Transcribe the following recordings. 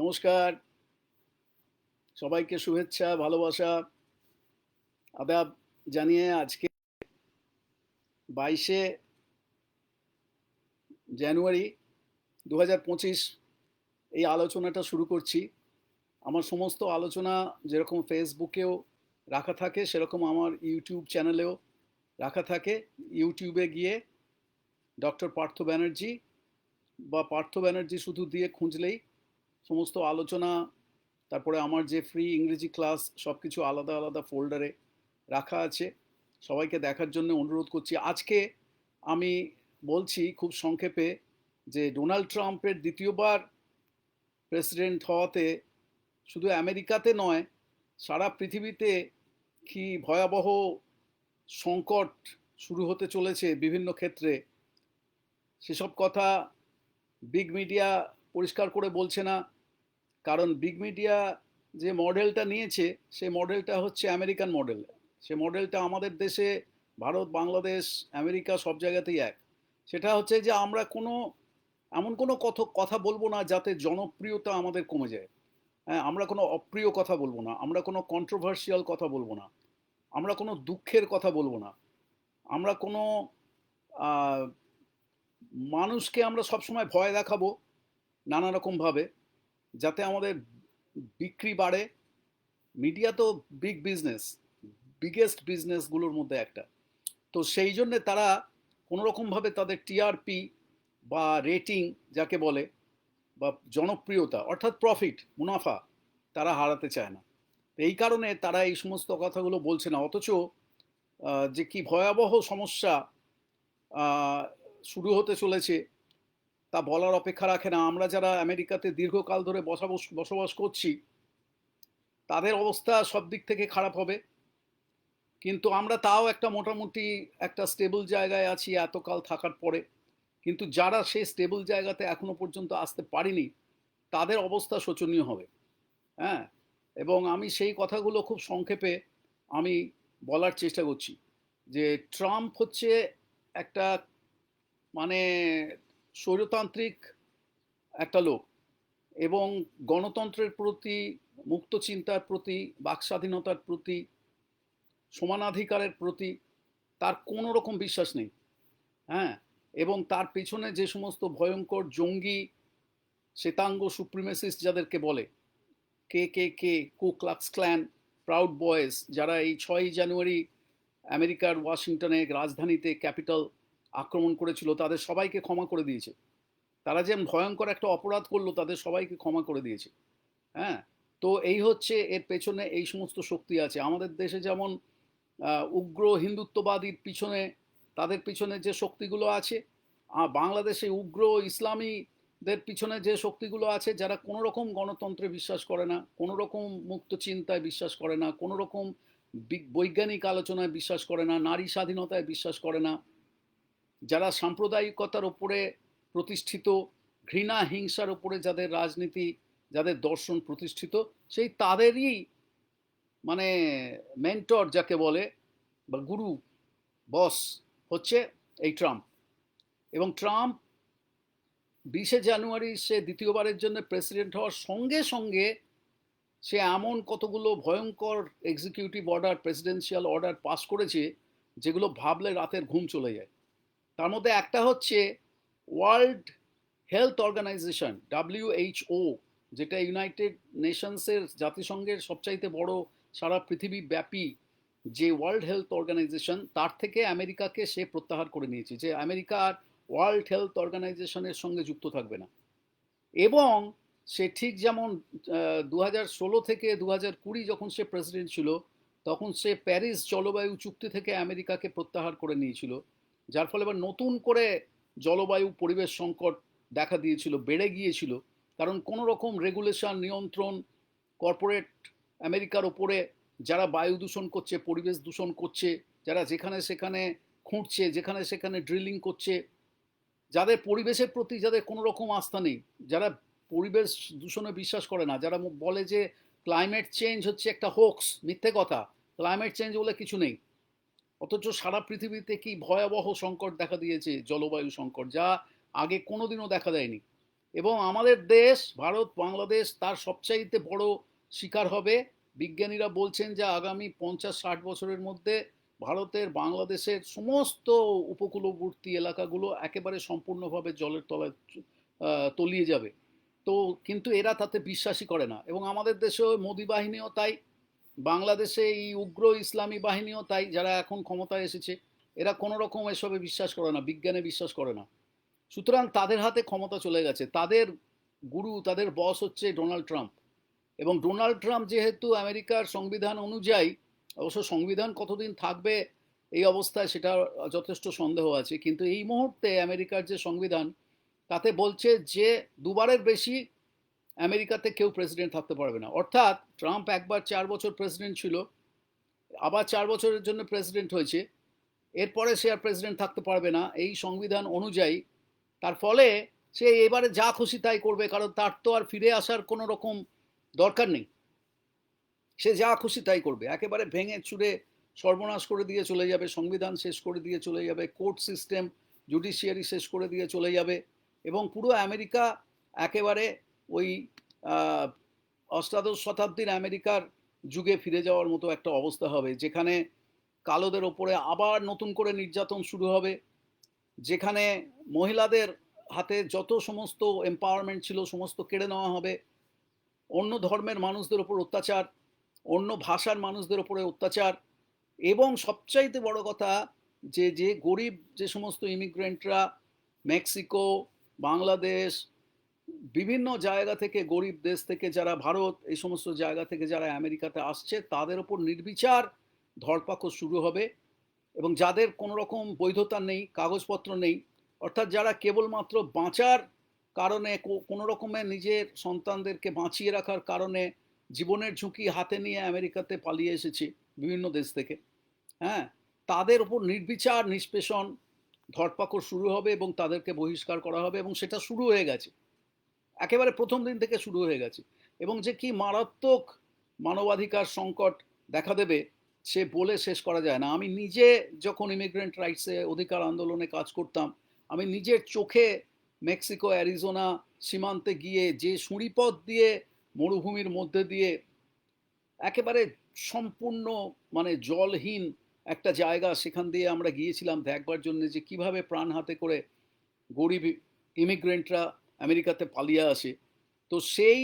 নমস্কার। সবাইকে শুভেচ্ছা, ভালোবাসা, আদাব জানিয়ে আজকে বাইশে জানুয়ারি দু হাজার পঁচিশ এই আলোচনাটা শুরু করছি। আমার সমস্ত আলোচনা যেরকম ফেসবুকেও রাখা থাকে, সেরকম আমার ইউটিউব চ্যানেলেও রাখা থাকে। ইউটিউবে গিয়ে ডক্টর পার্থ ব্যানার্জি বা পার্থ ব্যানার্জি শুধু দিয়ে খুঁজলেই সমস্ত আলোচনা, তারপরে আমার যে ফ্রি ইংরেজি ক্লাস সব কিছু আলাদা আলাদা ফোল্ডারে রাখা আছে। সবাইকে দেখার জন্য অনুরোধ করছি। আজকে আমি বলছি খুব সংক্ষেপে যে ডোনাল্ড ট্রাম্পের দ্বিতীয়বার প্রেসিডেন্ট হওয়াতে শুধু আমেরিকাতে নয়, সারা পৃথিবীতে কি ভয়াবহ সংকট শুরু হতে চলেছে বিভিন্ন ক্ষেত্রে? সেসব কথা বিগ মিডিয়া পরিষ্কার করে বলছে না। কারণ বিগ মিডিয়া যে মডেলটা নিয়েছে, সেই মডেলটা হচ্ছে আমেরিকান মডেল সে মডেলটা আমাদের দেশে, ভারত, বাংলাদেশ, আমেরিকা সব জায়গাতেই এক। সেটা হচ্ছে যে আমরা কোনো, এমন কোনো কথা কথা বলব না যাতে জনপ্রিয়তা আমাদের কমে যায়। হ্যাঁ আমরা কোনো অপ্রিয় কথা বলব না, আমরা কোনো কন্ট্রোভার্সিয়াল কথা বলব না, আমরা কোনো দুঃখের কথা বলব না। আমরা কোনো মানুষকে আমরা সবসময় ভয় দেখাবো নানা রকমভাবে যাতে আমাদের বিক্রি বাড়ে। মিডিয়া তো বিগ বিজনেস বিগেস্ট বিজনেসগুলোর মধ্যে একটা। তো সেই জন্যে তারা কোনোরকমভাবে তাদের টিআরপি বা রেটিং যাকে বলে, বা জনপ্রিয়তা, অর্থাৎ প্রফিট মুনাফা তারা হারাতে চায় না। এই কারণে তারা এই সমস্ত কথাগুলো বলছে না। অথচ যে কি ভয়াবহ সমস্যা শুরু হতে চলেছে তা বলার অপেক্ষা রাখে না। আমরা যারা আমেরিকাতে দীর্ঘকাল ধরে বসবাস বসবাস করছি, তাদের অবস্থা সব দিক থেকে খারাপ হবে। কিন্তু আমরা তাও একটা মোটামুটি একটা স্টেবল জায়গায় আছি এতকাল থাকার পরে। কিন্তু যারা সেই স্টেবল জায়গাতে এখনও পর্যন্ত আসতে পারিনি, তাদের অবস্থা শোচনীয় হবে। হ্যাঁ? এবং আমি সেই কথাগুলো খুব সংক্ষেপে আমি বলার চেষ্টা করছি যে ট্রাম্প হচ্ছে একটা মানে স্বৈরতান্ত্রিক একটা লোক এবং গণতন্ত্রের প্রতি, মুক্ত চিন্তার প্রতি বাক স্বাধীনতার প্রতি, সমানাধিকারের প্রতি তার কোনো রকম বিশ্বাস নেই। হ্যাঁ? এবং তার পেছনে যে সমস্ত ভয়ঙ্কর জঙ্গি, শ্বেতাঙ্গ সুপ্রিমেসিস্ট যাদেরকে বলে, কে কে কে, কু ক্লাক্স ক্ল্যান, প্রাউড বয়েজ, যারা এই ছয়ই জানুয়ারি আমেরিকার ওয়াশিংটনে রাজধানীতে ক্যাপিটাল আক্রমণ করেছিল, তাদের সবাইকে ক্ষমা করে দিয়েছে। তারা যে ভয়ঙ্কর একটা অপরাধ করল, তাদের সবাইকে ক্ষমা করে দিয়েছে। হ্যাঁ? তো এই হচ্ছে এর পেছনে এই সমস্ত শক্তি আছে। আমাদের দেশে যেমন উগ্র হিন্দুত্ববাদীর পিছনে, তাদের পিছনে যে শক্তিগুলো আছে আর বাংলাদেশে উগ্র ইসলামীদের পিছনে যে শক্তিগুলো আছে, যারা কোনো রকম গণতন্ত্রে বিশ্বাস করে না কোনো রকম মুক্ত চিন্তায় বিশ্বাস করে না কোনো রকম বৈজ্ঞানিক আলোচনায় বিশ্বাস করে না, নারী স্বাধীনতায় বিশ্বাস করে না যারা সাম্প্রদায়িকতার ওপরে প্রতিষ্ঠিত, ঘৃণা, হিংসার ওপরে যাদের রাজনীতি, যাদের দর্শন প্রতিষ্ঠিত, সেই তাদেরই মানে মেন্টর যাকে বলে বা গুরু বস হচ্ছে এই ট্রাম্প। এবং ট্রাম্প বিশে জানুয়ারি সে দ্বিতীয়বারের জন্য প্রেসিডেন্ট হওয়ার সঙ্গে সঙ্গে সে এমন কতগুলো ভয়ঙ্কর executive order presidential order pass করেছে, যেগুলো ভাবলে রাতের ঘুম চলে যায়। তার মধ্যে একটা হচ্ছে ওয়ার্ল্ড হেলথ অর্গানাইজেশন ডাব্লিউএইচও যেটা ইউনাইটেড নেশনসের জাতিসংঘের সবচাইতে বড়, সারা পৃথিবী ব্যাপী যে ওয়ার্ল্ড হেলথ অর্গানাইজেশন তার থেকে আমেরিকাকে সে প্রত্যাহার করে নিয়েছে, যে আমেরিকা আর ওয়ার্ল্ড হেলথ অর্গানাইজেশনের সঙ্গে যুক্ত থাকবে না। এবং সে ঠিক যেমন দু ষোলো থেকে দু কুড়ি যখন সে প্রেসিডেন্ট ছিল, তখন সে প্যারিস জলবায়ু চুক্তি থেকে আমেরিকাকে প্রত্যাহার করে নিয়েছিল। যার ফলে এবার নতুন করে জলবায়ু পরিবেশ সংকট দেখা দিয়েছিল, বেড়ে গিয়েছিল। কারণ কোনো রকম রেগুলেশন নিয়ন্ত্রণ কর্পোরেট আমেরিকার ওপরে যারা বায়ু দূষণ করছে, পরিবেশ দূষণ করছে, যারা যেখানে সেখানে খুঁড়ছে, যেখানে সেখানে ড্রিলিং করছে, যাদের পরিবেশের প্রতি যাদের কোনো রকম আস্থা নেই, যারা পরিবেশ দূষণে বিশ্বাস করে না, যারা বলে যে ক্লাইমেট চেঞ্জ হচ্ছে একটা হোক্স মিথ্যে কথা ক্লাইমেট চেঞ্জ বলে কিছু নেই। অথচ সারা পৃথিবীতে কি ভয়াবহ সংকট দেখা দিয়েছে? জলবায়ু সংকট, যা আগে কোনোদিনও দেখা দেয়নি। এবং আমাদের দেশ, ভারত, বাংলাদেশ, তার সবচাইতে বড় শিকার হবে। বিজ্ঞানীরা বলছেন যে আগামী পঞ্চাশ ষাট বছরের মধ্যে ভারতের, বাংলাদেশের সমস্ত উপকূলবর্তী এলাকাগুলো একেবারে সম্পূর্ণভাবে জলের তলায় তলিয়ে যাবে। তো কিন্তু এরা তাতে বিশ্বাসই করে না। এবং আমাদের দেশেও মোদি বাহিনীও তাই বাংলাদেশে এই উগ্র ইসলামী বাহিনীও তাই যারা এখন ক্ষমতায় এসেছে, এরা কোনো রকম এসবে বিশ্বাস করে না, বিজ্ঞানে বিশ্বাস করে না। সুতরাং তাদের হাতে ক্ষমতা চলে গেছে। তাদের গুরু, তাদের বস হচ্ছে ডোনাল্ড ট্রাম্প। এবং ডোনাল্ড ট্রাম্প যেহেতু আমেরিকার সংবিধান অনুযায়ী, অবশ্য সংবিধান কতদিন থাকবে এই অবস্থায় সেটা যথেষ্ট সন্দেহ আছে, কিন্তু এই মুহূর্তে আমেরিকার যে সংবিধান, তাতে বলছে যে দুবারের বেশি আমেরিকাতে কেউ প্রেসিডেন্ট থাকতে পারবে না। অর্থাৎ ট্রাম্প একবার চার বছর প্রেসিডেন্ট ছিল, আবার চার বছরের জন্য প্রেসিডেন্ট হয়েছে। এরপরে সে আর প্রেসিডেন্ট থাকতে পারবে না। এই সংবিধান অনুযায়ী তার ফলে সে এবারে যা খুশি তাই করবে, কারণ তার তো আর ফিরে আসার কোনো রকম দরকার নেই। সে যা খুশি তাই করবে। একেবারে ভেঙে চুরে সর্বনাশ করে দিয়ে চলে যাবে, সংবিধান শেষ করে দিয়ে চলে যাবে, কোর্ট সিস্টেম জুডিশিয়ারি শেষ করে দিয়ে চলে যাবে। এবং পুরো আমেরিকা একেবারে ওই অষ্টাদশ শতাব্দীর আমেরিকার যুগে ফিরে যাওয়ার মতো একটা অবস্থা হবে, যেখানে কালোদের ওপরে আবার নতুন করে নির্যাতন শুরু হবে, যেখানে মহিলাদের হাতে যত সমস্ত এম্পাওয়ারমেন্ট ছিল, সমস্ত কেড়ে নেওয়া হবে, অন্য ধর্মের মানুষদের ওপর অত্যাচার, অন্য ভাষার মানুষদের ওপরে অত্যাচার, এবং সবচাইতে বড় কথা যে যে গরিব যে সমস্ত ইমিগ্রেন্টরা মেক্সিকো, বাংলাদেশ বিভিন্ন জায়গা থেকে, গরিব দেশ থেকে যারা, ভারত, এই সমস্ত জায়গা থেকে যারা আমেরিকাতে আসছে, তাদের ওপর নির্বিচার ধরপাকড় শুরু হবে এবং যাদের কোনো রকম বৈধতা নেই, কাগজপত্র নেই, অর্থাৎ যারা কেবলমাত্র বাঁচার কারণে কোনো রকমে নিজের সন্তানদেরকে বাঁচিয়ে রাখার কারণে জীবনের ঝুঁকি হাতে নিয়ে আমেরিকাতে পালিয়ে এসেছে বিভিন্ন দেশ থেকে হ্যাঁ? তাদের উপর নির্বিচার নিষ্পেষণ ধরপাকড় শুরু হবে এবং তাদেরকে বহিষ্কার করা হবে এবং সেটা শুরু হয়ে গেছে। একেবারে প্রথম দিন থেকে শুরু হয়ে গেছে। এবং যে কি মারাত্মক মানবাধিকার সংকট দেখা দেবে, সে বলে শেষ করা যায় না। আমি নিজে যখন ইমিগ্রেন্ট রাইটসে অধিকার আন্দোলনে কাজ করতাম, আমি নিজের চোখে মেক্সিকো, অ্যারিজোনা সীমান্তে গিয়ে যে সুড়িপথ দিয়ে মরুভূমির মধ্যে দিয়ে একেবারে সম্পূর্ণ মানে জলহীন একটা জায়গা সেখান দিয়ে আমরা গিয়েছিলাম, দেখবার জন্য যে কীভাবে প্রাণ হাতে করে গরিব ইমিগ্রেন্টরা আমেরিকাতে পালিয়ে আসে। তো সেই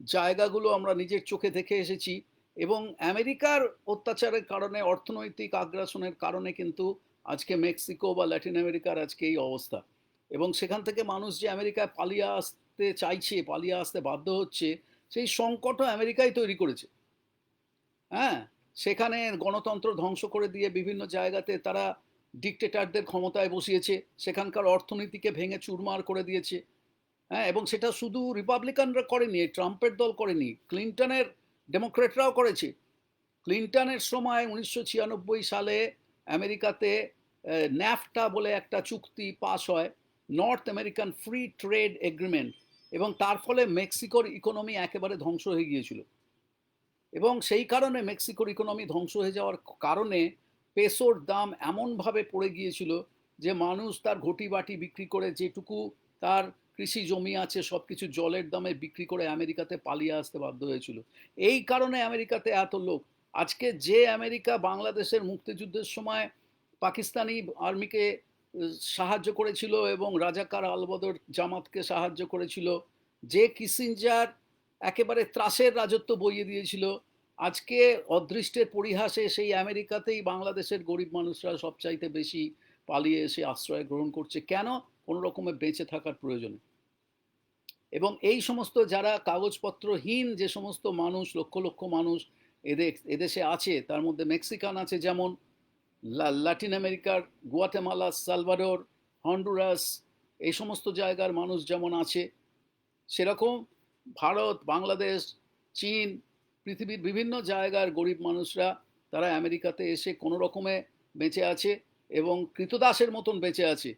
জায়গাগুলো আমরা নিজের চোখে দেখে এসেছি এবং আমেরিকার অত্যাচারের কারণে, অর্থনৈতিক আগ্রাসনের কারণে কিন্তু আজকে মেক্সিকো বা ল্যাটিন আমেরিকার আজকে এই অবস্থা। এবং সেখান থেকে মানুষ যে আমেরিকায় পালিয়ে আসতে চাইছে, পালিয়ে আসতে বাধ্য হচ্ছে, সেই সংকটও আমেরিকাই তৈরি করেছে। হ্যাঁ সেখানে গণতন্ত্র ধ্বংস করে দিয়ে বিভিন্ন জায়গাতে তারা ডিকটেটারদের ক্ষমতায় বসিয়েছে, সেখানকার অর্থনীতিকে ভেঙে চুরমার করে দিয়েছে। হ্যাঁ এবং সেটা শুধু রিপাবলিকানরা করেনি ট্রাম্পের দল করেনি ক্লিন্টনের ডেমোক্রেটরাও করেছে। ক্লিন্টনের সময় উনিশশো ছিয়ানব্বই সালে আমেরিকাতে ন্যাফটা বলে একটা চুক্তি পাস হয় North American free trade agreement এবং তার ফলে মেক্সিকোর ইকোনমি একেবারে ধ্বংস হয়ে গিয়েছিল। এবং সেই কারণে মেক্সিকোর ইকোনমি ধ্বংস হয়ে যাওয়ার কারণে পেসোর দাম এমনভাবে পড়ে গিয়েছিল যে মানুষ তার ঘটি বাটি বিক্রি করে যেটুকু তার কৃষি জমি আছে সব কিছু জলের দামে বিক্রি করে আমেরিকাতে পালিয়ে আসতে বাধ্য হয়েছিল। এই কারণে আমেরিকাতে এত লোক। আজকে যে আমেরিকা বাংলাদেশের মুক্তিযুদ্ধের সময় পাকিস্তানি আর্মিকে সাহায্য করেছিল এবং রাজাকার আলবদর জামাতকে সাহায্য করেছিল, যে কিসিঞ্জার একেবারে ত্রাসের রাজত্ব বইয়ে দিয়েছিল, আজকে অদৃষ্টের পরিহাসে সেই আমেরিকাতেই বাংলাদেশের গরিব মানুষরা সবচাইতে বেশি পালিয়ে এসে আশ্রয় গ্রহণ করছে। কেন? কোনো রকমে বেঁচে থাকার প্রয়োজনে। এবং এই সমস্ত যারা কাগজপত্রহীন, যে সমস্ত মানুষ, লক্ষ লক্ষ মানুষ এদে এদেশে আছে, তার মধ্যে মেক্সিকান আছে যেমন লা- লাতিন আমেরিকার গুয়াতেমালা, সালভাডোর, হন্ডুরাস, এই সমস্ত জায়গার মানুষ যেমন আছে। সেরকম ভারত, বাংলাদেশ, চীন, পৃথিবীর বিভিন্ন জায়গার গরিব মানুষরা তারা আমেরিকাতে এসে কোনো রকমে বেঁচে আছে এবং কৃতদাসের মতন বেঁচে আছে।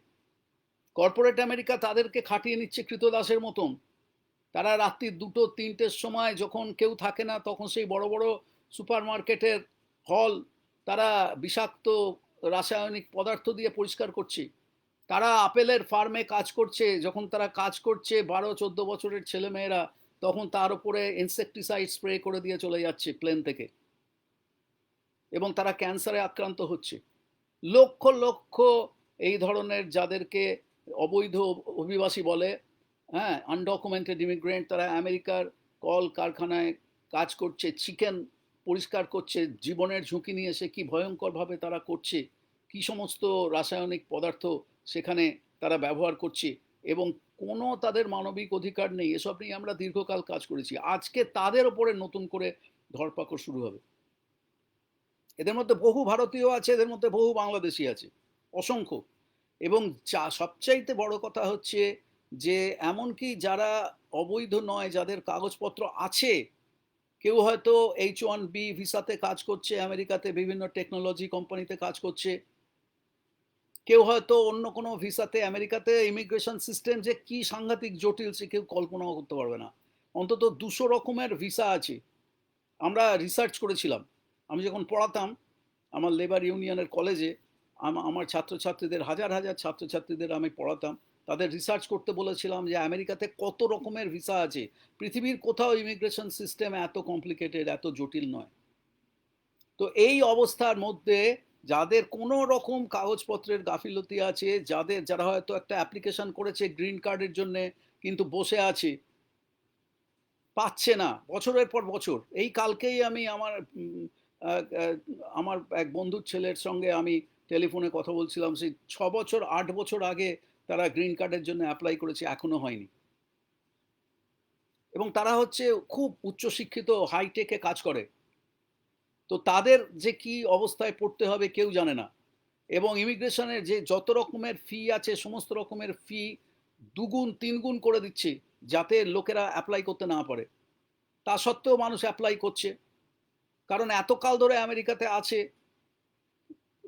কর্পোরেট আমেরিকা তাদেরকে খাটিয়ে নিচ্ছে কৃতদাসের মতন। তারা রাত্রি দুটো, তিনটের সময় যখন কেউ থাকে না, তখন সেই বড় বড় সুপার মার্কেটের হল তারা বিষাক্ত রাসায়নিক পদার্থ দিয়ে পরিষ্কার করছে। তারা আপেলের ফার্মে কাজ করছে। যখন তারা কাজ করছে বারো, চোদ্দ বছরের ছেলেমেয়েরা, তখন তার উপরে ইনসেকটিসাইড স্প্রে করে দিয়ে চলে যাচ্ছে প্লেন থেকে। এবং তারা ক্যান্সারে আক্রান্ত হচ্ছে। লক্ষ লক্ষ এই ধরনের যাদেরকে অবৈধ অভিবাসী বলে হ্যাঁ আনডকুমেন্টেড ইমিগ্রেন্ট তারা আমেরিকার কল কারখানায় কাজ করছে চিকেন পরিষ্কার করছে, জীবনের ঝুঁকি নিয়ে সে কি ভয়ঙ্করভাবে তারা করছে, কি সমস্ত রাসায়নিক পদার্থ সেখানে তারা ব্যবহার করছে এবং কোনো তাদের মানবিক অধিকার নেই, এসব নিয়ে আমরা দীর্ঘকাল কাজ করেছি। আজকে তাদের ওপরে নতুন করে ধরপাকড় শুরু হবে। এদের মধ্যে বহু ভারতীয় আছে, এদের মধ্যে বহু বাংলাদেশি আছে, অসংখ্য। এবং যা সবচাইতে বড় কথা হচ্ছে যে, এমনকি যারা অবৈধ নয়, যাদের কাগজপত্র আছে, কেউ হয়তো এইচ ওয়ান বি ভিসাতে কাজ করছে, আমেরিকাতে বিভিন্ন টেকনোলজি কোম্পানিতে কাজ করছে, কেউ হয়তো অন্য কোনো ভিসাতে আমেরিকাতে ইমিগ্রেশন সিস্টেম যে কি সাংঘাতিক জটিল সে কেউ কল্পনাও করতে পারবে না। অন্তত দুশো রকমের ভিসা আছে। আমরা রিসার্চ করেছিলাম। আমি যখন পড়াতাম, আমার লেবার ইউনিয়নের কলেজে আমার ছাত্রছাত্রীদের, হাজার হাজার ছাত্রছাত্রীদের আমি পড়াতাম। তাদের রিসার্চ করতে বলেছিলাম যে, আমেরিকাতে কত রকমের ভিসা আছে? পৃথিবীর কোথাও ইমিগ্রেশন সিস্টেম এত কমপ্লিকেটেড এত জটিল নয়। তো এই অবস্থার মধ্যে যাদের কোনো রকম কাগজপত্রের গাফিলতি আছে, যাদের, যারা হয়তো একটা অ্যাপ্লিকেশন করেছে গ্রিন কার্ডের জন্য, কিন্তু বসে আছে, পাচ্ছে না, বছরের পর বছর। এই কালকেই আমি আমার আমার এক বন্ধুর ছেলের সঙ্গে আমি টেলিফোনে কথা বলছিলাম, সেই ছ বছর, আট বছর আগে তারা গ্রিন কার্ডের জন্য অ্যাপ্লাই করেছে, এখনও হয়নি। এবং তারা হচ্ছে খুব উচ্চশিক্ষিত হাইটেকে কাজ করে। তো তাদের যে কি অবস্থায় পড়তে হবে কেউ জানে না। এবং ইমিগ্রেশনের যে যত রকমের ফি আছে, সমস্ত রকমের ফি দুগুণ, তিনগুণ করে দিচ্ছে, যাতে লোকেরা অ্যাপ্লাই করতে না পারে। তা সত্ত্বেও মানুষ অ্যাপ্লাই করছে। কারণ এত কাল ধরে আমেরিকাতে আছে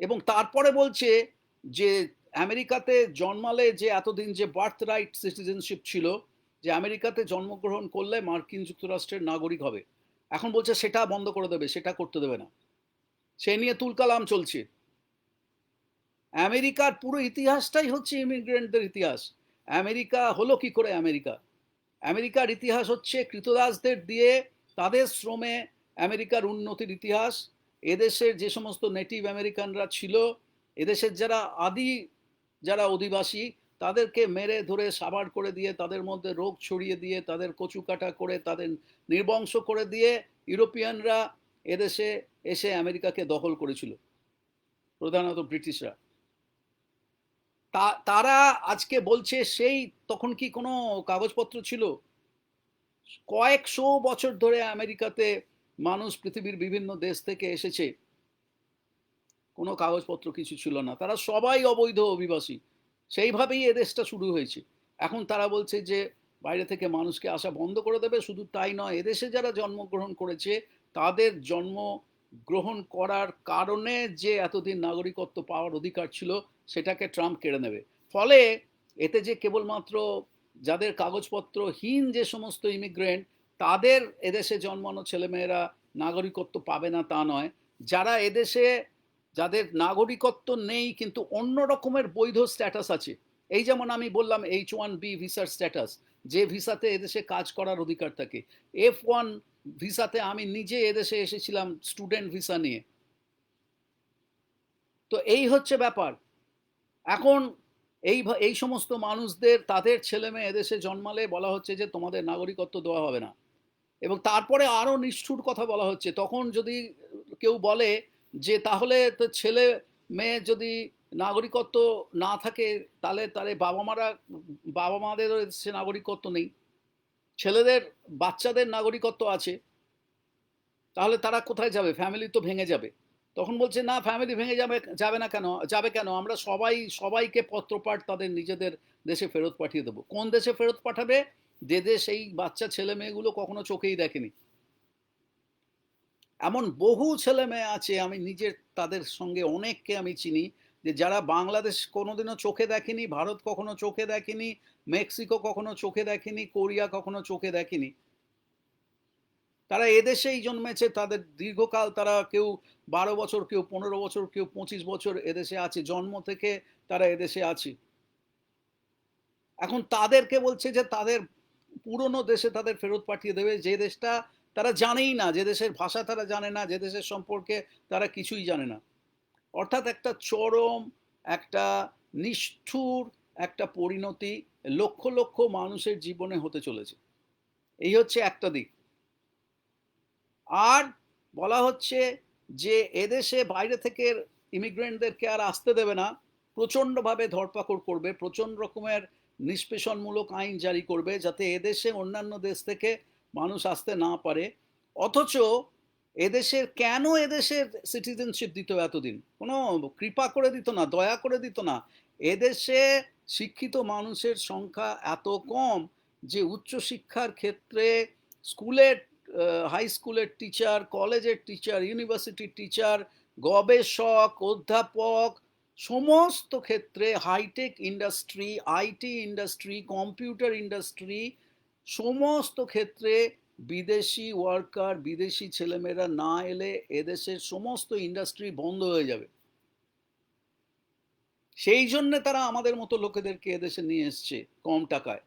তারপরে বলছে যে আমেরিকাতে জন্মালে যে এতদিন যে বার্থ রাইট সিটিজেনশিপ ছিল, যে আমেরিকাতে জন্মগ্রহণ করলে মার্কিন যুক্তরাষ্ট্রের নাগরিক হবে। এখন বলছে সেটা বন্ধ করে দেবে, সেটা করতে দেবে না। সে নিয়ে তুলকালাম চলছে। আমেরিকার পুরো ইতিহাসটাই হচ্ছে ইমিগ্রেন্টদের ইতিহাস। আমেরিকা হলো কি করে আমেরিকা? আমেরিকার ইতিহাস হচ্ছে কৃতদাসদের দিয়ে তাদের শ্রমে আমেরিকার উন্নতির ইতিহাস এদেশের যে সমস্ত নেটিভ আমেরিকানরা ছিল, এদেশের যারা আদি, যারা অধিবাসী, তাদেরকে মেরে ধরে সাবার করে দিয়ে, তাদের মধ্যে রোগ ছড়িয়ে দিয়ে, তাদের কচুকাটা করে, তাদের নির্বংশ করে দিয়ে ইউরোপিয়ানরা এদেশে এসে আমেরিকাকে দখল করেছিল। প্রধানত ব্রিটিশরা। তা, তারা আজকে বলছে সেই তখন কি কোনো কাগজপত্র ছিল? কয়েকশো বছর ধরে আমেরিকাতে মানুষ পৃথিবীর বিভিন্ন দেশ থেকে এসেছে। কোনো কাগজপত্র কিছু ছিল না। তারা সবাই অবৈধ অভিবাসী। সেইভাবেই এ দেশটা শুরু হয়েছে। এখন তারা বলছে যে, বাইরে থেকে মানুষকে আসা বন্ধ করে দেবে। শুধু তাই নয় এদেশে যারা জন্মগ্রহণ করেছে, তাদের জন্ম গ্রহণ করার কারণে যে এতদিন নাগরিকত্ব পাওয়ার অধিকার ছিল, সেটাকে ট্রাম্প কেড়ে নেবে। ফলে এতে যে কেবলমাত্র যাদের কাগজপত্রহীন যে সমস্ত ইমিগ্রেন্ট তাদের এদেশে জন্মানো ছেলেমেয়েরা নাগরিকত্ব পাবে না তা নয়। যারা এদেশে, যাদের নাগরিকত্ব নেই, কিন্তু অন্য রকমের বৈধ স্ট্যাটাস আছে। এই যেমন আমি বললাম এইচ ওয়ান বি ভিসার স্ট্যাটাস যে ভিসাতে এদেশে কাজ করার অধিকার থাকে। এফ ওয়ান ভিসাতে আমি নিজে এদেশে এসেছিলাম স্টুডেন্ট ভিসা নিয়ে। তো এই হচ্ছে ব্যাপার। এখন এই এই সমস্ত মানুষদের, তাদের ছেলে মেয়ে এদেশে জন্মালে বলা হচ্ছে যে তোমাদের নাগরিকত্ব দেওয়া হবে না। এবং তারপরে আরও নিষ্ঠুর কথা বলা হচ্ছে। তখন যদি কেউ বলে যে, তাহলে তো ছেলে মেয়ে যদি নাগরিকত্ব না থাকে, তাহলে তাহলে বাবা মারা বাবা মাদেরও সে নাগরিকত্ব নেই। ছেলেদের, বাচ্চাদের নাগরিকত্ব আছে। তাহলে তারা কোথায় যাবে? ফ্যামিলি তো ভেঙে যাবে। তখন বলছে, না, ফ্যামিলি ভেঙে যাবে যাবে না কেন? যাবে কেন? আমরা সবাই, সবাইকে পত্রপাঠ তাদের নিজেদের দেশে ফেরত পাঠিয়ে দেবো। কোন দেশে ফেরত পাঠাবে? দেশ এই বাচ্চা ছেলে মেয়েগুলো কখনো চোখেই দেখেনি। এমন বহু ছেলে মেয়ে আছে, আমি নিজের তাদের সঙ্গে অনেককে আমি চিনি, যে যারা বাংলাদেশ কোনোদিনও চোখে দেখেনি, ভারত কখনো চোখে দেখেনি, মেক্সিকো কখনো চোখে দেখেনি, কোরিয়া কখনো চোখে দেখেনি। তারা এদেশেই জন্মেছে, তাদের দীর্ঘকাল তারা কেউ বারো বছর, কেউ পনেরো বছর, কেউ পঁচিশ বছর এদেশে আছে, জন্ম থেকে তারা এদেশে আছে। এখন তাদেরকে বলছে যে তাদের পুরনো দেশে তাদের ফেরত পাঠিয়ে দেবে। যে দেশটা তারা জানেই না, যে দেশের ভাষা তারা জানে না, যে দেশের সম্পর্কে তারা কিছুই জানে না। অর্থাৎ একটা চরম, একটা নিষ্ঠুর, একটা পরিণতি লক্ষ লক্ষ মানুষের জীবনে হতে চলেছে। এই হচ্ছে একটা দিক। আর বলা হচ্ছে যে এদেশে বাইরে থেকে ইমিগ্রেন্টদেরকে আর আসতে দেবে না। প্রচণ্ডভাবে ধরপাকড় করবে, প্রচণ্ড রকমের নিষ্পেষণমূলক আইন জারি করবে যাতে এদেশে অন্যান্য দেশ থেকে মানুষ আসতে না পারে। অথচ এদেশের কেন এদেশের সিটিজেনশিপ দিত এতদিন? কোনো কৃপা করে দিত না, দয়া করে দিত না। এদেশে শিক্ষিত মানুষের সংখ্যা এত কম যে উচ্চশিক্ষার ক্ষেত্রে স্কুলের হাই স্কুলের টিচার কলেজের টিচার ইউনিভার্সিটির টিচার গবেষক, অধ্যাপক সমস্ত ক্ষেত্রে high tech industry IT industry computer industry সমস্ত ক্ষেত্রে বিদেশি ওয়ার্কার বিদেশি ছেলেমেয়েরা না এলে এদেশের সমস্ত ইন্ডাস্ট্রি বন্ধ হয়ে যাবে। সেই জন্য তারা আমাদের মতো লোকেদেরকে এদেশে নিয়ে এসছে কম টাকায়।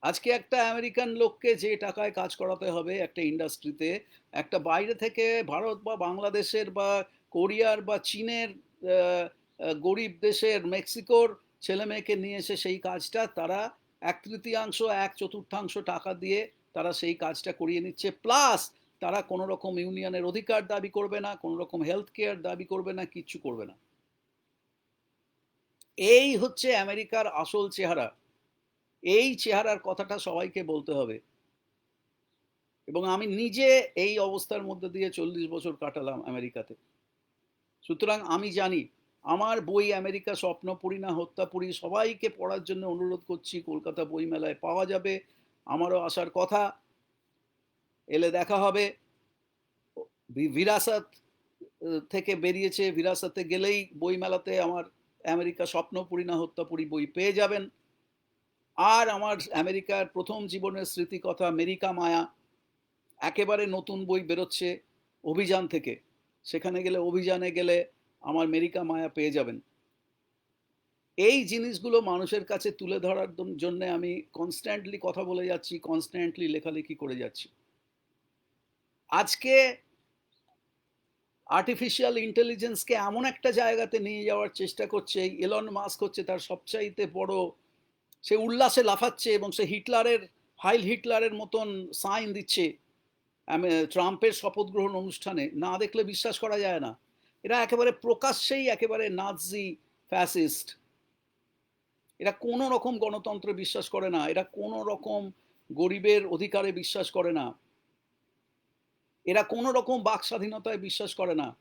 আজকে একটা আমেরিকান লোককে যে টাকায় কাজ করাতে হবে একটা ইন্ডাস্ট্রিতে একটা বাইরে থেকে ভারত বা বাংলাদেশের বা কোরিয়ার বা চীনের গরিব দেশের মেক্সিকোর ছেলে মেয়েকে নিয়ে এসে সেই কাজটা, তারা এক তৃতীয়াংশ, এক চতুর্থাংশ টাকা দিয়ে তারা সেই কাজটা করিয়ে নিচ্ছে। প্লাস তারা কোনো রকম ইউনিয়নের অধিকার দাবি করবে না, কোনো রকম হেলথ কেয়ার দাবি করবে না, কিচ্ছু করবে না। এই হচ্ছে আমেরিকার আসল চেহারা। এই চেহারার কথাটা সবাইকে বলতে হবে। এবং আমি নিজে এই অবস্থার মধ্যে দিয়ে চল্লিশ বছর কাটালাম আমেরিকাতে। সুতরাং আমি জানি আমার বই, আমেরিকা স্বপ্ন পড়ি না হত্যা পড়ি সবাইকে পড়ার জন্য অনুরোধ করছি, কলকাতা বই মেলায় পাওয়া যাবে, আমারও আসার কথা। এলে দেখা হবে। বিরাসাত থেকে বেরিয়েছে, বিরাসাতে গেলেই বই মেলাতে আমার আমেরিকা স্বপ্ন পড়ি না হত্যা পড়ি বই পেয়ে যাবেন। আর আমার আমেরিকার প্রথম জীবনের স্মৃতি কথা আমেরিকা মায়া, একেবারে নতুন বই বেরোচ্ছে অভিযান থেকে। সেখানে গেলে, অভিযানে গেলে আমার মেরিকা মায়া পেয়ে যাবেন। এই জিনিসগুলো মানুষের কাছে তুলে ধরার জন্য আমি কনস্ট্যান্টলি কথা বলে যাচ্ছি কনস্ট্যান্টলি লেখালেখি করে যাচ্ছি। আজকে আর্টিফিশিয়াল ইন্টেলিজেন্সকে এমন একটা জায়গাতে নিয়ে যাওয়ার চেষ্টা করছে এলন মাস্ক হচ্ছে তার সবচাইতে বড়, সে উল্লাসে লাফাচ্ছে এবং সে হিটলারের, হাইল হিটলারের মতন সাইন দিচ্ছে ট্রাম্পের শপথ গ্রহণ অনুষ্ঠানে। না দেখলে বিশ্বাস করা যায় না। এরা একেবারে প্রকাশ্যেই একেবারে নাজি ফ্যাসিস্ট। এরা কোনো রকম গণতন্ত্রে বিশ্বাস করে না, এরা কোনো রকম গরিবের অধিকারে বিশ্বাস করে না। এরা কোনো রকম বাক স্বাধীনতায় বিশ্বাস করে না।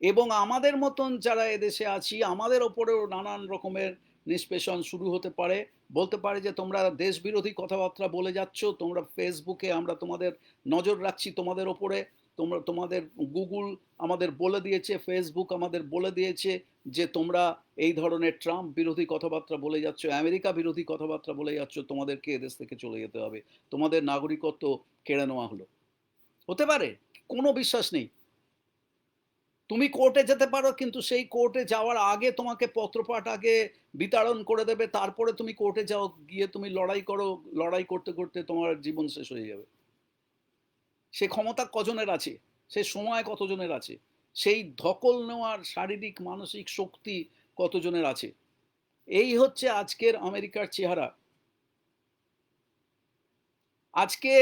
এবং আমাদের মতন যারা এদেশে আছি, আমাদের ওপরেও নানান রকমের নিষ্পেষণ শুরু হতে পারে। বলতে পারে যে, তোমরা দেশ বিরোধী কথাবার্তা বলে যাচ্ছ, তোমরা ফেসবুকে আমরা তোমাদের নজর রাখছি তোমাদের ওপরে। তোমরা, তোমাদের গুগল আমাদের বলে দিয়েছে ফেসবুক আমাদের বলে দিয়েছে যে তোমরা এই ধরনের ট্রাম্প বিরোধী কথাবার্তা বলে যাচ্ছ আমেরিকা বিরোধী কথাবার্তা বলে যাচ্ছ, তোমাদেরকে এদেশ থেকে চলে যেতে হবে। তোমাদের নাগরিকত্ব কেড়ে নেওয়া হলো। হতে পারে, কোনো বিশ্বাস নেই। তুমি কোর্টে যেতে পারো, কিন্তু সেই কোর্টে যাওয়ার আগে তোমাকে পত্রপাঠ আগে বিতাড়ন করে দেবে, তারপরে তুমি কোর্টে যাও, গিয়ে তুমি লড়াই করো, লড়াই করতে করতে তোমার জীবন শেষ হয়ে যাবে। সে ক্ষমতা কজনের আছে? সে সময় কতজনের আছে? সেই ধকল নেওয়ার শারীরিক, মানসিক শক্তি কতজনের আছে? এই হচ্ছে আজকের আমেরিকার চেহারা। আজকে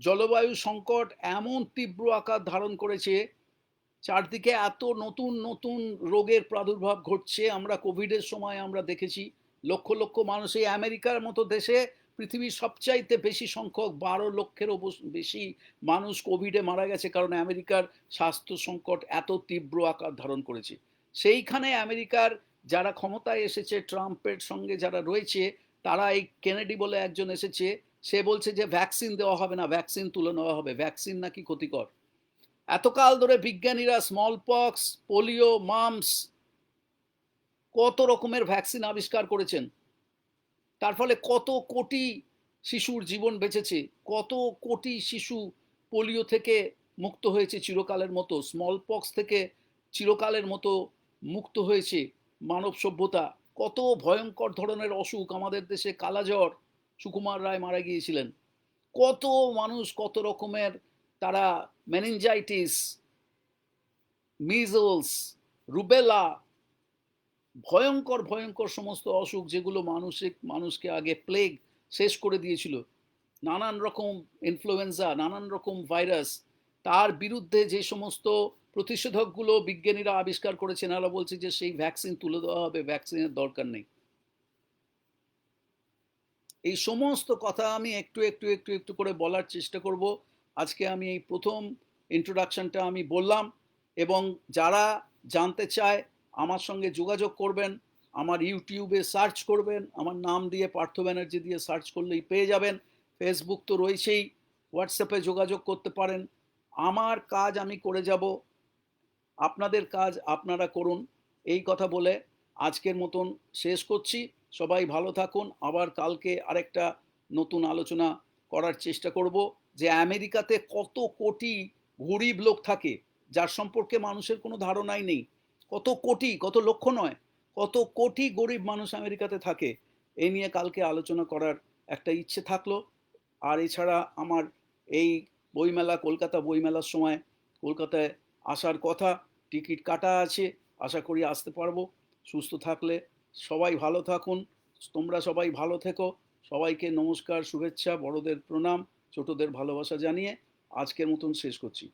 জলবায়ু সংকট এমন তীব্র আকার ধারণ করেছে, চারদিকে এত নতুন নতুন রোগের প্রাদুর্ভাব ঘটছে। আমরা কোভিডের সময় আমরা দেখেছি, লক্ষ লক্ষ মানুষ এই আমেরিকার মতো দেশে পৃথিবীর সবচাইতে বেশি সংখ্যক বারো লক্ষেরও বেশি মানুষ কোভিডে মারা গেছে কারণ আমেরিকার স্বাস্থ্য সংকট এত তীব্র আকার ধারণ করেছে। সেইখানে আমেরিকার যারা ক্ষমতায় এসেছে, ট্রাম্পের সঙ্গে যারা রয়েছে, তারা এই কেনেডি বলে একজন এসেছে, সে বলছে যে ভ্যাকসিন দেওয়া হবে না, ভ্যাকসিন তুলে নেওয়া হবে, ভ্যাকসিন নাকি ক্ষতিকর। এতকাল ধরে বিজ্ঞানীরা স্মল পক্স পোলিও মামস কত রকমের ভ্যাকসিন আবিষ্কার করেছেন? তার ফলে কত কোটি শিশুর জীবন বেঁচেছে, কত কোটি শিশু পোলিও থেকে মুক্ত হয়েছে চিরকালের মতো স্মল পক্স থেকে চিরকালের মতো মুক্ত হয়েছে মানব সভ্যতা। কত ভয়ঙ্কর ধরনের অসুখ আমাদের দেশে কালাজ্বর সুকুমার রায় মারা গিয়েছিলেন। কত মানুষ কত রকমের তারা মেনিনজাইটিস মিজলস রুবেলা ভয়ঙ্কর ভয়ঙ্কর সমস্ত অসুখ যেগুলো মানসিক মানুষকে আগে প্লেগ শেষ করে দিয়েছিল। নানান রকম ইনফ্লুয়েঞ্জা নানান রকম ভাইরাস তার বিরুদ্ধে যে সমস্ত প্রতিষেধকগুলো বিজ্ঞানীরা আবিষ্কার করেছেন এরা বলছে যে সেই ভ্যাকসিন তুলে দেওয়া হবে ভ্যাকসিনের দরকার নেই। এই সমস্ত কথা আমি একটু একটু একটু একটু করে বলার চেষ্টা করব। আজকে আমি এই প্রথম ইন্ট্রোডাকশনটা আমি বললাম এবং যারা জানতে চায় আমার সঙ্গে যোগাযোগ করবেন, আমার ইউটিউবে সার্চ করবেন, আমার নাম দিয়ে পার্থ ব্যানার্জি দিয়ে সার্চ করলেই পেয়ে যাবেন। ফেসবুক তো রয়েছেই, হোয়াটসঅ্যাপে যোগাযোগ করতে পারেন। আমার কাজ আমি করে যাব, আপনাদের কাজ আপনারা করুন। এই কথা বলে আজকের মতন শেষ করছি। সবাই ভালো থাকুন, আবার কালকে আরেকটা নতুন আলোচনা করার চেষ্টা করব যে আমেরিকাতে কত কোটি গরিব লোক থাকে, যার সম্পর্কে মানুষের কোনো ধারণাই নেই। কত কোটি, কত লক্ষ নয়, কত কোটি গরিব মানুষ আমেরিকাতে থাকে। এই নিয়ে কালকে আলোচনা করার একটা ইচ্ছে থাকল। আর এছাড়া আমার এই বইমেলা, কলকাতা বইমেলার সময় কলকাতায় আসার কথা, টিকিট কাটা আছে, আশা করি আসতে পারব। সুস্থ থাকলে সবাই ভালো থাকুন, তোমরা সবাই ভালো থেকো। সবাইকে নমস্কার, শুভেচ্ছা, বড়দের প্রণাম, ছোটদের ভালোবাসা জানিয়ে আজকের মতন শেষ করছি।